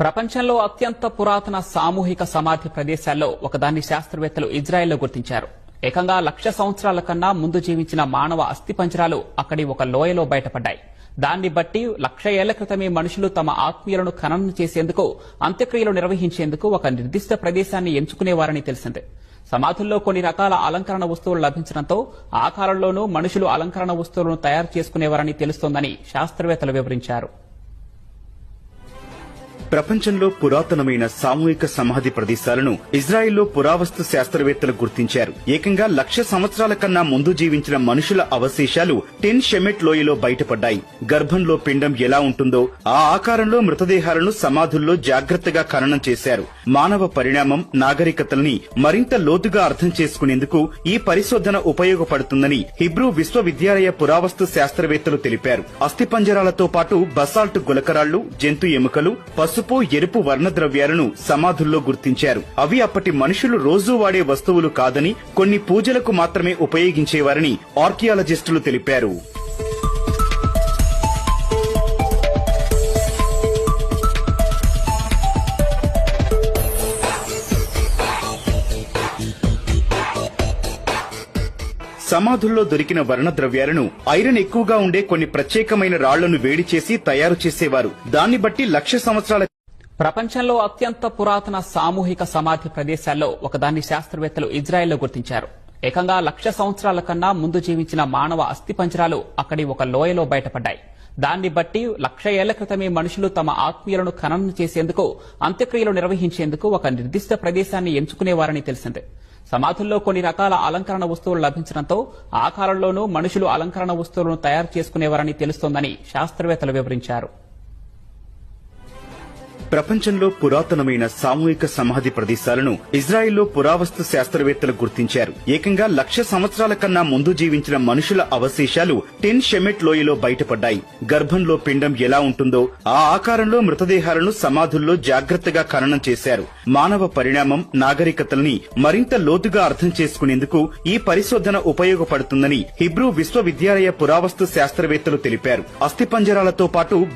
ప్రపంచంలో అత్యంత పురాతన సామూహిక సమాధి ప్రదేశాల్లో ఒకదాన్ని శాస్త్రవేత్తలు ఇజ్రాయెల్లో గుర్తించారు. ఏకంగా లక్ష సంవత్సరాల కన్నా ముందు జీవించిన మానవ అస్థిపంజరాలు అక్కడి ఒక లోయలో బయటపడ్డాయి. దాన్ని బట్టి లక్ష ఏళ్ళ క్రితమే మనుషులు తమ ఆత్మీయులను ఖననం చేసేందుకు అంత్యక్రియలు నిర్వహించేందుకు ఒక నిర్దిష్ట ప్రదేశాన్ని ఎంచుకునేవారని తెలిసింది. సమాధుల్లో కొన్ని రకాల అలంకరణ వస్తువులు లభించడంతో ఆ కాలంలోనూ మనుషులు అలంకరణ వస్తువులను తయారు చేసుకునేవారని తెలుస్తోందని శాస్త్రవేత్తలు వివరించారు. ప్రపంచంలో పురాతనమైన సామూహిక సమాధి ప్రదేశాలను ఇజ్రాయెల్లో పురావస్తు శాస్త్రవేత్తలు గుర్తించారు. ఏకంగా లక్ష సంవత్సరాల కన్నా ముందు జీవించిన మనుషుల అవశేషాలు టెన్ షెమెట్ లోయలో బయటపడ్డాయి. గర్భంలో పిండం ఎలా ఉంటుందో ఆ ఆకారంలో మృతదేహాలను సమాధుల్లో జాగ్రత్తగా ఖననం చేశారు. మానవ పరిణామం నాగరికతల్ని మరింత లోతుగా అర్థం చేసుకునేందుకు ఈ పరిశోధన ఉపయోగపడుతుందని హిబ్రూ విశ్వవిద్యాలయ పురావస్తు శాస్త్రవేత్తలు తెలిపారు. అస్థిపంజరాలతో పాటు బసాల్ట్ గులకరాళ్ళు జంతు ఎముకలు పసుపు ఎరుపు వర్ణద్రవ్యాలను సమాధుల్లో గుర్తించారు. అవి అప్పటి మనుషులు రోజూ వాడే వస్తువులు కాదని కొన్ని పూజలకు మాత్రమే ఉపయోగించేవారని ఆర్కియాలజిస్టులు తెలిపారు. సమాధుల్లో దొరికిన వర్ణద్రవ్యాలను ఐరన్ ఎక్కువగా ఉండే కొన్ని ప్రత్యేకమైన రాళ్ళను వేడి చేసి తయారు చేసేవారు. దాన్ని బట్టి లక్ష సంవత్సరాల ప్రపంచంలో అత్యంత పురాతన సామూహిక సమాధి ప్రదేశాల్లో ఒకదాన్ని శాస్త్రవేత్తలు ఇజ్రాయెల్లో గుర్తించారు. ఏకంగా లక్ష సంవత్సరాల కన్నా ముందు జీవించిన మానవ అస్థిపంజరాలు అక్కడి ఒక లోయలో బయటపడ్డాయి. దాన్ని బట్టి లక్ష ఏళ్ళ క్రితమే మనుషులు తమ ఆత్మీయులను ఖననం చేసేందుకు అంత్యక్రియలు నిర్వహించేందుకు ఒక నిర్దిష్ట ప్రదేశాన్ని ఎంచుకునేవారని తెలిసింది. సమాధుల్లో కొన్ని రకాల అలంకరణ వస్తువులు లభించడంతో ఆ కాలంలోనూ మనుషులు అలంకరణ వస్తువులను తయారు చేసుకునేవారని తెలుస్తోందని శాస్త్రవేత్తలు వివరించారు. ప్రపంచంలో పురాతనమైన సామూహిక సమాధి ప్రదేశాలను ఇజ్రాయెల్లో పురావస్తు శాస్త్రవేత్తలు గుర్తించారు. ఏకంగా లక్ష సంవత్సరాల కన్నా ముందు జీవించిన మనుషుల అవశేషాలు టెన్ షెమెట్ లోయలో బయటపడ్డాయి. గర్భంలో పిండం ఎలా ఉంటుందో ఆ ఆకారంలో మృతదేహాలను సమాధుల్లో జాగ్రత్తగా ఖననం చేశారు. మానవ పరిణామం నాగరికతల్ని మరింత లోతుగా అర్థం చేసుకునేందుకు ఈ పరిశోధన ఉపయోగపడుతుందని హిబ్రూ విశ్వవిద్యాలయ పురావస్తు శాస్త్రవేత్తలు తెలిపారు. అస్థిపంజరాలతో పాటు